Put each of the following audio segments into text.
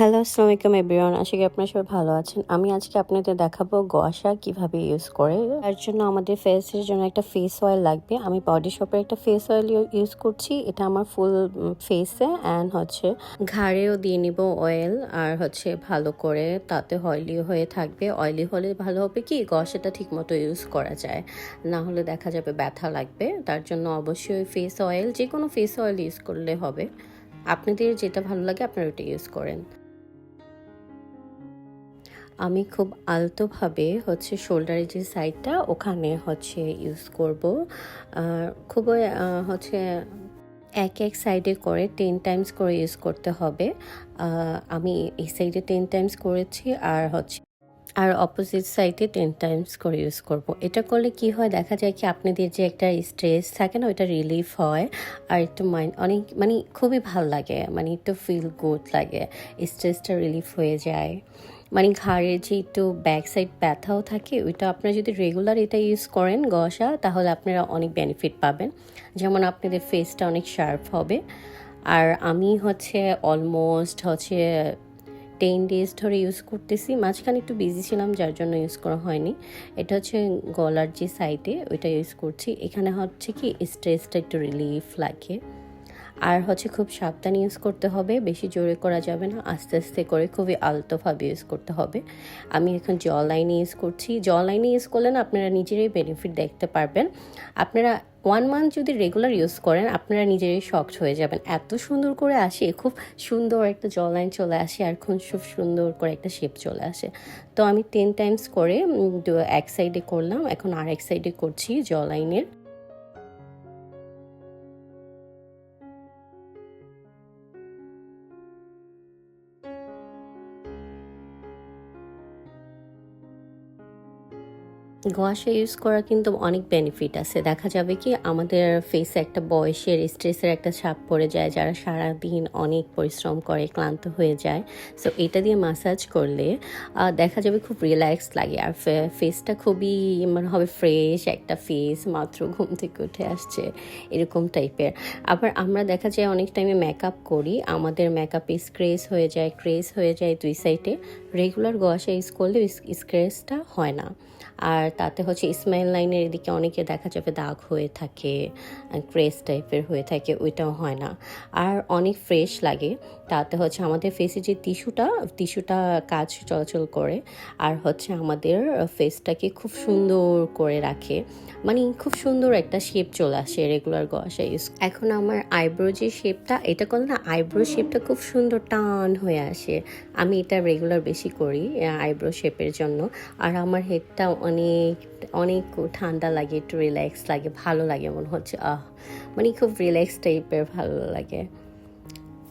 Hello আসসালামু আলাইকুম everyone. আশা করি আপনারা সবাই ভালো আছেন। আমি আজকে আপনাদের দেখাবো গোয়াশা কীভাবে ইউজ করে। তার জন্য আমাদের ফেসের জন্য একটা ফেস অয়েল লাগবে। আমি বডি শপের একটা ফেস অয়েল ইউজ করছি। এটা আমার ফুল ফেসে অ্যান্ড হচ্ছে ঘাড়েও দিয়ে নিব অয়েল আর হচ্ছে ভালো করে তাতে অয়েলি হয়ে থাকবে। অয়েলি হলে ভালো হবে কি? গসাটা ঠিক মতো ইউজ করা যায়। না হলে দেখা যাবে ব্যথা লাগবে। তার জন্য অবশ্যই ফেস অয়েল যে কোনো ফেস অয়েল ইউজ করলে হবে। আপনাদের যেটা ভালো লাগে আপনারা ওটা ইউজ করেন। আমি খুব আলতোভাবে হচ্ছে শোল্ডারের যে সাইডটা ওখানে হচ্ছে ইউজ করব। খুবই হচ্ছে এক এক সাইডে করে টেন টাইমস করে ইউজ করতে হবে। আমি এই সাইডে টেন টাইমস করেছি আর হচ্ছে আর অপোজিট সাইডে টেন টাইমস করে ইউজ করব। এটা করলে কি হয়? দেখা যায় কি আপনাদের যে একটা স্ট্রেস থাকে না, ওইটা রিলিফ হয়। আর একটু মাইন্ড অনেক মানে খুবই ভালো লাগে। মানে একটু ফিল গুড লাগে। স্ট্রেসটা রিলিফ হয়ে যায়। মানে ঘাড়ের যে একটু ব্যাক সাইড ব্যথাও থাকে, ওইটা আপনারা যদি রেগুলার এটা ইউজ করেন গসা, তাহলে আপনারা অনেক বেনিফিট পাবেন। যেমন আপনাদের ফেসটা অনেক শার্প হবে। আর আমি হচ্ছে অলমোস্ট হচ্ছে টেন ডেজ ধরে ইউজ করতেছি। মাঝখানে একটু বিজি ছিলাম, যার জন্য ইউজ করা হয়নি। এটা হচ্ছে গলার যে সাইডে ওইটা ইউজ করছি। এখানে হচ্ছে কি স্ট্রেসটা একটু রিলিফ লাগে। আর হচ্ছে খুব সাবধানে ইউজ করতে হবে, বেশি জোরে করা যাবে না, আস্তে আস্তে করে খুবই আলতোভাবে ইউজ করতে হবে। আমি এখন জল লাইনে ইউজ করছি। জল লাইনে ইউজ করলে না আপনারা নিজেরাই বেনিফিট দেখতে পারবেন। আপনারা ওয়ান মান্থ যদি রেগুলার ইউজ করেন, আপনারা নিজেরাই শক্ট হয়ে যাবেন। এত সুন্দর করে আসে, খুব সুন্দর একটা জল লাইন চলে আসে আর খুব সুন্দর করে একটা শেপ চলে আসে। তো আমি টেন টাইমস করে এক সাইডে করলাম, এখন আর এক সাইডে করছি জল লাইনের গোয়াশা ইউজ করা কিন্তু অনেক বেনিফিট আছে। দেখা যাবে কি আমাদের ফেসে একটা বয়সের স্ট্রেসের একটা ছাপ পড়ে যায়, যারা সারা দিন অনেক পরিশ্রম করে, ক্লান্ত হয়ে যায়। সো এটা দিয়ে মাসাজ করলে দেখা যাবে খুব রিল্যাক্স লাগে। আর ফেসটা খুবই মানে হবে ফ্রেশ একটা ফেস মাত্র ঘুম থেকে উঠে আসছে, এরকম টাইপের আবার আমরা দেখা যায় অনেক টাইমে মেকআপ করি, আমাদের মেকআপে স্ক্রেচ হয়ে যায় ক্রেস হয়ে যায় দুই সাইডে রেগুলার গোয়াশা ইউজ করলে স্ক্রেচটা হয় না। আর তাতে হচ্ছে ইসমাইল লাইনের এদিকে অনেকে দেখা যাবে দাগ হয়ে থাকে, ক্রেস টাইপের হয়ে থাকে, ওইটাও হয় না। আর অনেক ফ্রেশ লাগে। তাতে হচ্ছে আমাদের ফেসে যে টিস্যুটা টিস্যুটা কাজ চলাচল করে। আর হচ্ছে আমাদের ফেসটাকে খুব সুন্দর করে রাখে। মানে খুব সুন্দর একটা শেপ চলে আসে রেগুলার গসা ইউজ এখন আমার আইব্রো যে শেপটা এটা করলে না আইব্রো শেপটা খুব সুন্দর টান হয়ে আসে। আমি এটা রেগুলার বেশি করি আইব্রো শেপের জন্য। আর আমার হেডটা অনেক অনেক অনেক ঠান্ডা লাগে, একটু রিল্যাক্স লাগে, ভালো লাগে মনে হচ্ছে, আহ মানে খুব রিল্যাক্স টাইপের ভালো লাগে।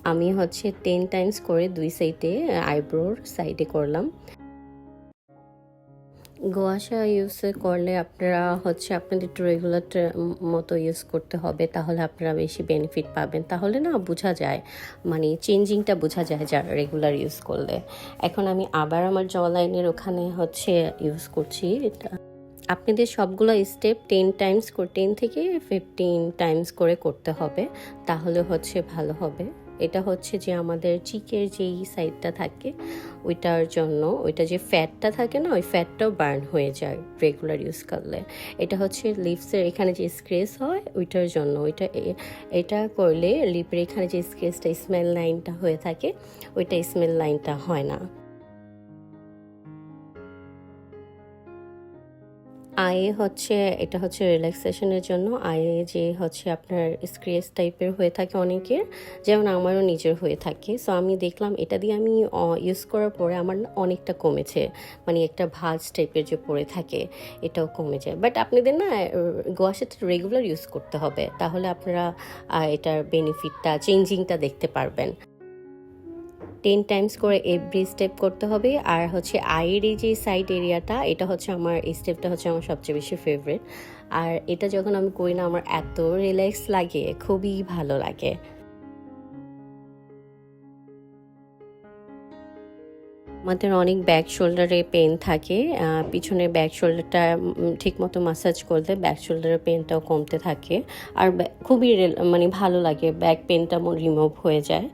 আমি হচ্ছে টেন টাইমস করে দুই সাইডে আইব্রোর সাইডে করলাম। গোয়াশা ইউজ করলে আপনারা হচ্ছে আপনাদের একটু রেগুলার মতো ইউজ করতে হবে, তাহলে আপনারা বেশি বেনিফিট পাবেন। তাহলে না বোঝা যায় মানে চেঞ্জিংটা বোঝা যায় যা রেগুলার ইউজ করলে। এখন আমি আবার আমার জ লাইনের ওখানে হচ্ছে ইউজ করছি, এটা আপনাদের সবগুলো স্টেপ টেন টাইমস টেন থেকে ফিফটিন টাইমস করে করতে হবে, তাহলে হচ্ছে ভালো হবে। এটা হচ্ছে যে আমাদের চিকের যেই সাইডটা থাকে, ওইটার জন্য, ওইটা যে ফ্যাটটা থাকে না, ওই ফ্যাটটাও বার্ন হয়ে যায় রেগুলার ইউজ করলে। এটা হচ্ছে লিপসের এখানে যে স্ক্রেচ হয়, ওইটার জন্য। ওইটা এটা করলে লিপের এখানে যে স্ক্রেচটা স্মেল লাইনটা হয়ে থাকে, ওইটা স্মেল লাইনটা হয় না। আয়ে হচ্ছে, এটা হচ্ছে রিল্যাক্সেশনের জন্য। আয়ে যে হচ্ছে আপনার স্ক্রেচ টাইপের হয়ে থাকে অনেকের, যেমন আমারও নিজের হয়ে থাকে। সো আমি দেখলাম এটা দিয়ে আমি ইউজ করার পরে আমার অনেকটা কমেছে। মানে একটা ভাজ টাইপের যে পড়ে থাকে, এটাও কমে যায় বাট আপনাদের না গোয়া সাথে রেগুলার ইউজ করতে হবে। তাহলে আপনারা এটার বেনিফিটটা চেঞ্জিংটা দেখতে পারবেন। টেন টাইমস করে এভরি স্টেপ করতে হবে। আর হচ্ছে আয়ের এই যে সাইড এরিয়াটা এটা হচ্ছে আমার, এই স্টেপটা হচ্ছে আমার সবচেয়ে বেশি ফেভারিট আর এটা যখন আমি করি না, আমার এত রিল্যাক্স লাগে, খুবই ভালো লাগে। আমাদের অনেক ব্যাক শোল্ডারে পেন থাকে পিছনের ব্যাক শোল্ডারটা ঠিকমতো মাসাজ করলে ব্যাক শোল্ডারের পেনটাও কমতে থাকে। আর খুবই মানে ভালো লাগে ব্যাক পেনটা রিমুভ হয়ে যায়।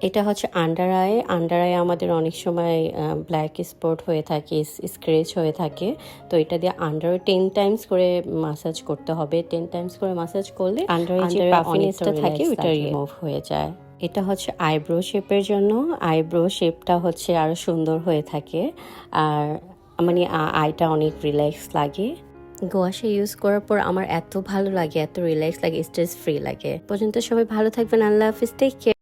এটা হচ্ছে আন্ডার আয়ে আন্ডার আয়ে আমাদের অনেক সময় ব্ল্যাক স্পট হয়ে থাকে স্ক্রেচ হয়ে থাকে। তো এটা দিয়ে আন্ডার টেন টাইমস করে মাসাজ করতে হবে। টেন টাইমস করে মাসাজ করলে আন্ডার যে পাফিনেসটা থাকে ওটা রিমুভ হয়ে যায়। এটা হচ্ছে আইব্রো শেপের জন্য। আইব্রো শেপটা হচ্ছে আরও সুন্দর হয়ে থাকে। আর মানে আইটা অনেক রিল্যাক্স লাগে। গোয়াশা ইউজ করার পর আমার এত ভালো লাগে এত রিল্যাক্স লাগে স্ট্রেস ফ্রি লাগে। পর্যন্ত সবাই ভালো থাকবেন। আল্লাহ হাফিজ। Take care